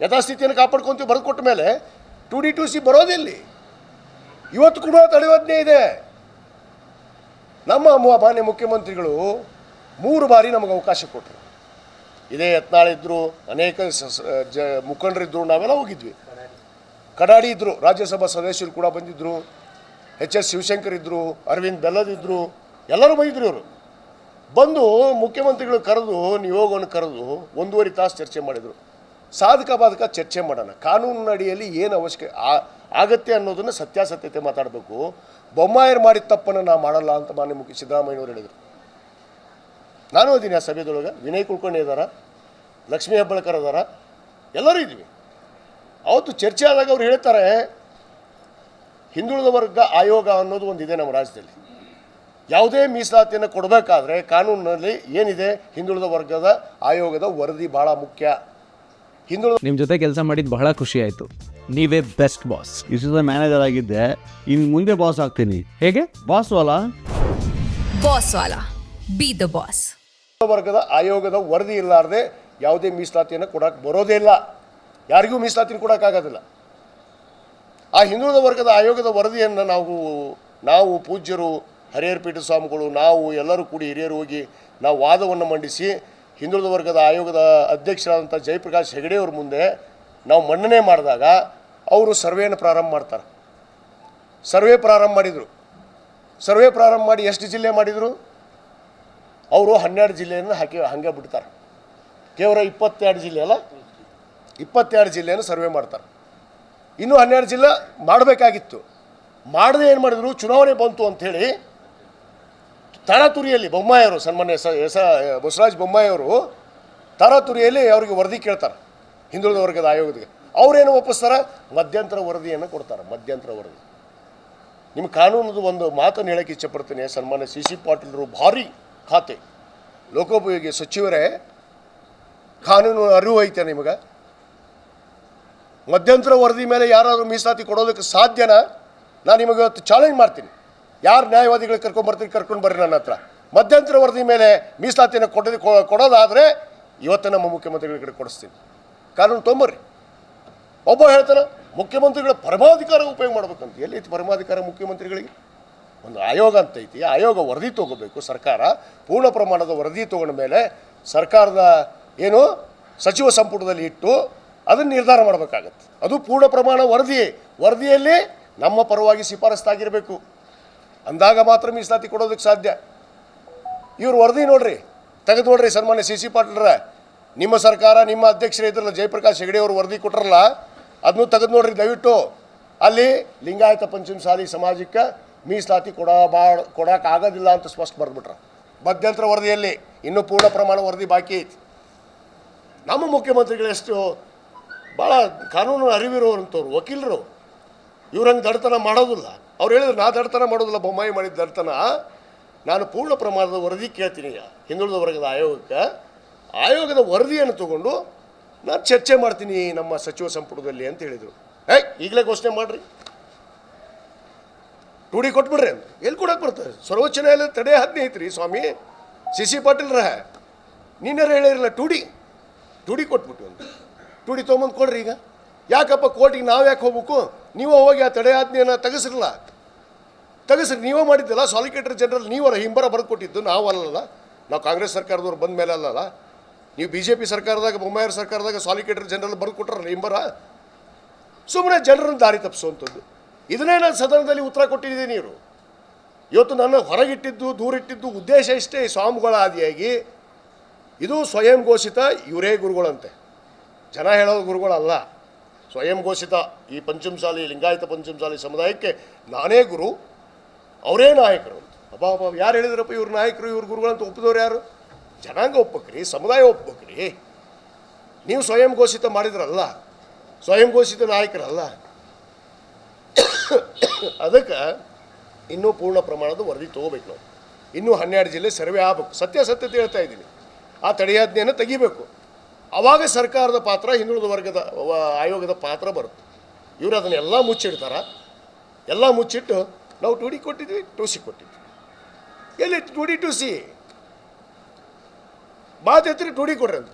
ಯಥಾಸ್ಥಿತಿಯನ್ನು ಕಾಪಾಡ್ಕೊಂತೀವಿ ಬರೆದು ಕೊಟ್ಟ ಮೇಲೆ ಟು ಡಿ ಟು ಸಿ ಬರೋದಿಲ್ಲಿ ಇವತ್ತು ಕೂಡ ತಡೆಯೋದನ್ನೇ ಇದೆ. ನಮ್ಮ ಮಾನ್ಯ ಮುಖ್ಯಮಂತ್ರಿಗಳು ಮೂರು ಬಾರಿ ನಮಗೆ ಅವಕಾಶ ಕೊಟ್ಟರು ಇದೇ ಯತ್ನಾಳಿದ್ರು ಅನೇಕ ಜ ಮುಖಂಡರಿದ್ದರು ನಾವೆಲ್ಲ ಹೋಗಿದ್ವಿ. ಕಡಾಡಿ ಇದ್ದರು ರಾಜ್ಯಸಭಾ ಸದಸ್ಯರು ಕೂಡ ಬಂದಿದ್ದರು ಎಚ್ ಎಸ್ ಶಿವಶಂಕರ್ ಇದ್ದರು ಅರವಿಂದ್ ಬೆಲ್ಲದ್ ಇದ್ದರು ಎಲ್ಲರೂ ಬಂದಿದ್ರು ಇವರು. ಬಂದು ಮುಖ್ಯಮಂತ್ರಿಗಳು ಕರೆದು, ನಿಯೋಗವನ್ನು ಕರೆದು ಒಂದೂವರೆ ತಾಸು ಚರ್ಚೆ ಮಾಡಿದರು. ಸಾಧಕ ಬಾಧಕ ಚರ್ಚೆ ಮಾಡೋಣ. ಕಾನೂನಿನ ಅಡಿಯಲ್ಲಿ ಏನು ಅವಶ್ಯಕ ಆ- ಆಗತ್ತೆ ಅನ್ನೋದನ್ನು ಸತ್ಯಾಸತ್ಯತೆ ಮಾತಾಡಬೇಕು. ಬೊಮ್ಮಾಯರು ಮಾಡಿದ ತಪ್ಪನ್ನು ನಾವು ಮಾಡಲ್ಲ ಅಂತ ಮಾನ್ಯ ಮುಖ್ಯ ಸಿದ್ದರಾಮಯ್ಯನವರು ಹೇಳಿದರು. ನಾನು ಅದೀನಿ ಆ ಸಭೆದೊಳಗೆ. ವಿನಯ್ ಕುಲಕರ್ಣಿ ಇದ್ದಾರ ಲಕ್ಷ್ಮೀ ಹೆಬ್ಬಳ್ಕರ್ ಅದಾರ, ಎಲ್ಲರೂ ಇದ್ವಿ ಅವತ್ತು ಚರ್ಚೆ ಆದಾಗ ಅವ್ರು ಹೇಳ್ತಾರೆ, ಹಿಂದುಳಿದ ವರ್ಗ ಆಯೋಗ ಅನ್ನೋದು ಒಂದಿದೆ ನಮ್ಮ ರಾಜ್ಯದಲ್ಲಿ. ಯಾವುದೇ ಮೀಸಲಾತಿಯನ್ನು ಕೊಡಬೇಕಾದ್ರೆ ಕಾನೂನಿನಲ್ಲಿ ಏನಿದೆ? ಹಿಂದುಳಿದ ವರ್ಗದ ಆಯೋಗದ ವರದಿ ಭಾಳ ಮುಖ್ಯ. ಹಿಂದುಳಿದ ನಿಮ್ಮ ಜೊತೆ ಕೆಲಸ ಮಾಡಿದ್ದು ಬಹಳ ಖುಷಿ ಆಯಿತು. ನೀವೇ ಬೆಸ್ಟ್ ಬಾಸ್ ಇಷ್ಟು ಮ್ಯಾನೇಜರ್ ಆಗಿದ್ದೆ. ಇನ್ನು ಮುಂದೆ ಬಾಸ್ ಆಗ್ತೀನಿ. ಹೇಗೆ? ಬಾಸ್ ಅಲ್ಲ ಬಾಸ್ ವಾಲಾ. ಬಿ ದ ಬಾಸ್ ವರ್ಗದ ಆಯೋಗದ ವರದಿ ಇರಲಾರ್ದೆ ಯಾವುದೇ ಮೀಸಲಾತಿಯನ್ನು ಕೊಡಕ್ಕೆ ಬರೋದೇ ಇಲ್ಲ. ಯಾರಿಗೂ ಮೀಸಲಾತಿನ ಕೊಡೋಕ್ಕಾಗೋದಿಲ್ಲ ಆ ಹಿಂದುಳಿದ ವರ್ಗದ ಆಯೋಗದ ವರದಿಯನ್ನು ನಾವು ನಾವು ಪೂಜ್ಯರು ಹರಿಹರ ಪೀಠ ಸ್ವಾಮಿಗಳು ನಾವು ಎಲ್ಲರೂ ಕೂಡಿ ಹಿರಿಯರು ಹೋಗಿ ನಾವು ವಾದವನ್ನು ಮಂಡಿಸಿ ಹಿಂದುಳಿದ ವರ್ಗದ ಆಯೋಗದ ಅಧ್ಯಕ್ಷರಾದಂಥ ಜಯಪ್ರಕಾಶ್ ಹೆಗಡೆ ಅವ್ರ ಮುಂದೆ ನಾವು ಮನ್ನಣೆ ಮಾಡಿದಾಗ ಅವರು ಸರ್ವೆಯನ್ನು ಪ್ರಾರಂಭ ಮಾಡ್ತಾರೆ. ಸರ್ವೆ ಪ್ರಾರಂಭ ಮಾಡಿದರು. ಸರ್ವೆ ಪ್ರಾರಂಭ ಮಾಡಿ ಎಷ್ಟು ಜಿಲ್ಲೆ ಮಾಡಿದರು? ಅವರು ಹನ್ನೆರಡು ಜಿಲ್ಲೆಯನ್ನು ಹಾಕಿ, ಹಾಗೆ ಬಿಡ್ತಾರೆ. ಕೇವಲ ಇಪ್ಪತ್ತೆರಡು ಜಿಲ್ಲೆ ಅಲ್ಲ? ಇಪ್ಪತ್ತೆರಡು ಜಿಲ್ಲೆಯನ್ನು ಸರ್ವೆ ಮಾಡ್ತಾರೆ. ಇನ್ನೂ ಹನ್ನೆರಡು ಜಿಲ್ಲೆ ಮಾಡಬೇಕಾಗಿತ್ತು. ಮಾಡದೆ ಏನು ಮಾಡಿದ್ರು? ಚುನಾವಣೆ ಬಂತು ಅಂಥೇಳಿ ತರಾತುರಿಯಲ್ಲಿ ಬೊಮ್ಮಾಯಿಯವರು, ಸನ್ಮಾನ್ಯ ಎಸ್ ಎಸ ಬಸವರಾಜ್ ಬೊಮ್ಮಾಯಿಯವರು ತಾರಾತುರಿಯಲ್ಲಿ ಅವರಿಗೆ ವರದಿ ಕೇಳ್ತಾರೆ, ಹಿಂದುಳಿದ ವರ್ಗದ ಆಯೋಗದಿಗೆ ಅವರೇನು ಒಪ್ಪಿಸ್ತಾರೆ? ಮಧ್ಯಂತರ ವರದಿಯನ್ನು ಕೊಡ್ತಾರೆ, ಮಧ್ಯಂತರ ವರದಿ. ನಿಮ್ಮ ಕಾನೂನದು ಒಂದು ಮಾತನ್ನು ಹೇಳಕ್ಕೆ ಇಚ್ಛಪಡ್ತೀನಿ, ಸನ್ಮಾನ್ಯ ಸಿ ಸಿ ಪಾಟೀಲ್ರು ಭಾರಿ ಖಾತೆ. ಲೋಕೋಪಯೋಗಿ ಸಚಿವರೇ, ಕಾನೂನು ಅರಿವು ಐತೆ ನಿಮಗೆ? ಮಧ್ಯಂತರ ವರದಿ ಮೇಲೆ ಯಾರಾದರೂ ಮೀಸಲಾತಿ ಕೊಡೋದಕ್ಕೆ ಸಾಧ್ಯನಾ? ನಾನು ನಿಮಗೆ ಇವತ್ತು ಚಾಲೆಂಜ್ ಮಾಡ್ತೀನಿ. ಯಾರು ನ್ಯಾಯವಾದಿಗಳು ಕರ್ಕೊಂಡು ಬರ್ತೀನಿ, ಕರ್ಕೊಂಡು ಬರ್ರಿ ನನ್ನ ಹತ್ರ. ಮಧ್ಯಂತರ ವರದಿ ಮೇಲೆ ಮೀಸಲಾತಿಯನ್ನು ಕೊಡೋದು ಕೊಡೋದಾದರೆ ಇವತ್ತು ನಮ್ಮ ಮುಖ್ಯಮಂತ್ರಿಗಳ ಕಡೆ ಕೊಡಿಸ್ತೀನಿ. ಕಾನೂನು ತೊಂಬರ್ರಿ. ಒಬ್ಬ ಹೇಳ್ತಾನೆ, ಮುಖ್ಯಮಂತ್ರಿಗಳ ಪರಮಾಧಿಕಾರ ಉಪಯೋಗ ಮಾಡ್ಬೇಕಂತ. ಐತಿ ಪರಮಾಧಿಕಾರ ಮುಖ್ಯಮಂತ್ರಿಗಳಿಗೆ? ಒಂದು ಆಯೋಗ ಅಂತ ಐತಿ. ಆಯೋಗ ವರದಿ ತೊಗೋಬೇಕು. ಸರ್ಕಾರ ಪೂರ್ಣ ಪ್ರಮಾಣದ ವರದಿ ತೊಗೊಂಡ ಮೇಲೆ ಸರ್ಕಾರದ ಏನು ಸಚಿವ ಸಂಪುಟದಲ್ಲಿ ಇಟ್ಟು ಅದನ್ನು ನಿರ್ಧಾರ ಮಾಡಬೇಕಾಗತ್ತೆ. ಅದು ಪೂರ್ಣ ಪ್ರಮಾಣ ವರದಿ ವರದಿಯಲ್ಲಿ ನಮ್ಮ ಪರವಾಗಿ ಶಿಫಾರಸ್ತಾಗಿರಬೇಕು. ಅಂದಾಗ ಮಾತ್ರ ಮೀಸಲಾತಿ ಕೊಡೋದಕ್ಕೆ ಸಾಧ್ಯ. ಇವ್ರು ವರದಿ ನೋಡ್ರಿ, ತೆಗೆದು ನೋಡ್ರಿ ಸನ್ಮಾನ್ಯ ಸಿ ಸಿ ಪಾಟೀಲ್ರ. ನಿಮ್ಮ ಸರ್ಕಾರ, ನಿಮ್ಮ ಅಧ್ಯಕ್ಷರೇ ಇದ್ರಲ್ಲ, ಜಯಪ್ರಕಾಶ್ ಹೆಗಡೆ ಅವರು ವರದಿ ಕೊಟ್ರಲ್ಲ ಅದನ್ನು ತೆಗೆದು ನೋಡ್ರಿ, ದಯವಿಟ್ಟು. ಅಲ್ಲಿ ಲಿಂಗಾಯತ ಪಂಚಮ ಸಾಲಿ ಸಮಾಜಕ್ಕೆ ಮೀಸಲಾತಿ ಕೊಡ ಕೊಡೋಕೆ ಕೊಡೋಕ್ಕಾಗೋದಿಲ್ಲ ಅಂತ ಸ್ಪಷ್ಟ ಬರೆದ್ಬಿಟ್ರ. ಮಧ್ಯಂತರ ವರದಿಯಲ್ಲಿ ಇನ್ನೂ ಪೂರ್ಣ ಪ್ರಮಾಣ ವರದಿ ಬಾಕಿ ಐತಿ. ನಮ್ಮ ಮುಖ್ಯಮಂತ್ರಿಗಳು ಎಷ್ಟು, ಭಾಳ ಕಾನೂನು ಅರಿವಿರುವಂಥವ್ರು ವಕೀಲರು. ಇವ್ರಂಗೆ ದಡತನ ಮಾಡೋದಿಲ್ಲ. ಅವ್ರು ಹೇಳಿದ್ರು, ನಾ ದಡತನ ಮಾಡೋದಿಲ್ಲ, ಬೊಮ್ಮಾಯಿ ಮಾಡಿದ ದಡತನ. ನಾನು ಪೂರ್ಣ ಪ್ರಮಾಣದ ವರದಿ ಕೇಳ್ತೀನಿ ಹಿಂದುಳಿದ ವರ್ಗದ ಆಯೋಗಕ್ಕೆ. ಆಯೋಗದ ವರದಿಯನ್ನು ತಗೊಂಡು ನಾನು ಚರ್ಚೆ ಮಾಡ್ತೀನಿ ನಮ್ಮ ಸಚಿವ ಸಂಪುಟದಲ್ಲಿ ಅಂತ ಹೇಳಿದರು. ಏಯ್, ಈಗಲೇ ಘೋಷಣೆ ಮಾಡಿರಿ. ಟೂಡಿ ಕೊಟ್ಬಿಡ್ರಿ ಅಂತ. ಎಲ್ಲಿ ಕೊಡಕ್ಕೆ ಬರ್ತದೆ ಸರ್ವೋಚ್ಚ ನ್ಯಾಯಾಲಯ ತಡೆ ಹದಿನೈದು ಐತ್ರಿ ಸ್ವಾಮಿ. ಸಿ ಸಿ ಪಾಟೀಲ್ರ ನೀನಾರು ಹೇಳಿರಲ್ಲ ಟೂಡಿ. ಟೂಡಿ ಕೊಟ್ಬಿಟ್ಟು ಅಂತ. ಟೂಡಿ ತೊಗೊಂಬಂದು ಕೊಡ್ರಿ ಈಗ. ಯಾಕಪ್ಪ ಕೋರ್ಟಿಗೆ ನಾವು ಯಾಕೆ ಹೋಗ್ಬೇಕು? ನೀವೇ ಹೋಗಿ ಆ ತಡೆ ಆಜ್ಞೆಯನ್ನು ತೆಗೆಸಿರಲ್ಲ. ತೆಗೆಸ್ರಿ, ನೀವೇ ಮಾಡಿದ್ದಲ್ಲ ಸಾಲಿಕೇಟರ್ ಜನರಲ್ ನೀವರ ಹಿಂಬರ ಬರೆದು ಕೊಟ್ಟಿದ್ದು ನಾವು ಅಲ್ಲಲ್ಲ ನಾವು ಕಾಂಗ್ರೆಸ್ ಸರ್ಕಾರದವ್ರು ಬಂದ ಮೇಲೆ ಅಲ್ಲಲ್ಲ. ನೀವು ಬಿ ಜೆ ಪಿ ಸರ್ಕಾರದಾಗ ಬೊಮ್ಮಾಯರ್ ಸರ್ಕಾರದಾಗ ಸಾಲಿಕೇಟರ್ ಜನರಲ್ ಬರೆದು ಕೊಟ್ರಲ್ಲ ಹಿಂಬರ? ಸುಮ್ಮನೆ ಜನರನ್ನು ದಾರಿ ತಪ್ಪಿಸುವಂಥದ್ದು. ಇದನ್ನೇ ನಾನು ಸದನದಲ್ಲಿ ಉತ್ತರ ಕೊಟ್ಟಿದ್ದೀನಿ ಇವರು ಇವತ್ತು ನನ್ನ ಹೊರಗಿಟ್ಟಿದ್ದು, ದೂರಿಟ್ಟಿದ್ದು ಉದ್ದೇಶ ಇಷ್ಟೇ, ಸ್ವಾಮಿಗಳ ಆದಿಯಾಗಿ ಇದು ಸ್ವಯಂ ಘೋಷಿತ, ಇವರೇ ಗುರುಗಳಂತೆ. ಜನ ಹೇಳೋ ಗುರುಗಳಲ್ಲ. ಸ್ವಯಂ ಘೋಷಿತ ಈ ಪಂಚಮಸಾಲಿ, ಲಿಂಗಾಯತ ಪಂಚಮಸಾಲಿ ಸಮುದಾಯಕ್ಕೆ ನಾನೇ ಗುರು, ಅವರೇ ನಾಯಕರು ಅಂತ. ಅಬ್ಬಾ ಅಬ್ಬಾ ಯಾರು ಹೇಳಿದ್ರಪ್ಪ, ಇವ್ರ ನಾಯಕರು, ಇವ್ರ ಗುರುಗಳು ಅಂತ ಒಪ್ಪಿದವ್ರು ಯಾರು? ಜನಾಂಗ ಒಪ್ಪಕ್ರಿ, ಸಮುದಾಯ ಒಪ್ಪಕ್ರಿ. ನೀವು ಸ್ವಯಂ ಘೋಷಿತ ಮಾಡಿದ್ರಲ್ಲ ಸ್ವಯಂ ಘೋಷಿತ ನಾಯಕರಲ್ಲ. ಅದಕ್ಕೆ ಇನ್ನೂ ಪೂರ್ಣ ಪ್ರಮಾಣದ ವರದಿ ತೊಗೋಬೇಕು ನಾವು. ಇನ್ನೂ ಹನ್ನೆರಡು ಜಿಲ್ಲೆ ಸರ್ವೆ ಆಗಬೇಕು. ಸತ್ಯಾಸತ್ಯತೆ ಹೇಳ್ತಾ ಇದ್ದೀನಿ. ಆ ತಡೆಯಾಜ್ಞೆಯನ್ನು ತೆಗಿಬೇಕು. ಆವಾಗ ಸರ್ಕಾರದ ಪಾತ್ರ ಹಿಂದುಳಿದ ವರ್ಗದ ಆಯೋಗದ ಪಾತ್ರ ಬರುತ್ತೆ. ಇವರು ಅದನ್ನೆಲ್ಲ ಮುಚ್ಚಿಡ್ತಾರ. ಎಲ್ಲ ಮುಚ್ಚಿಟ್ಟು ನಾವು ಟು ಡಿ ಕೊಟ್ಟಿದ್ವಿ ಟು ಸಿ ಕೊಟ್ಟಿದ್ವಿ. ಎಲ್ಲಿ ಟು ಡಿ ಟು ಸಿ ಬಾತ್ ಎತ್ತರಿ ಟು ಡಿ ಕೊಡ್ರಿ ಅಂತ.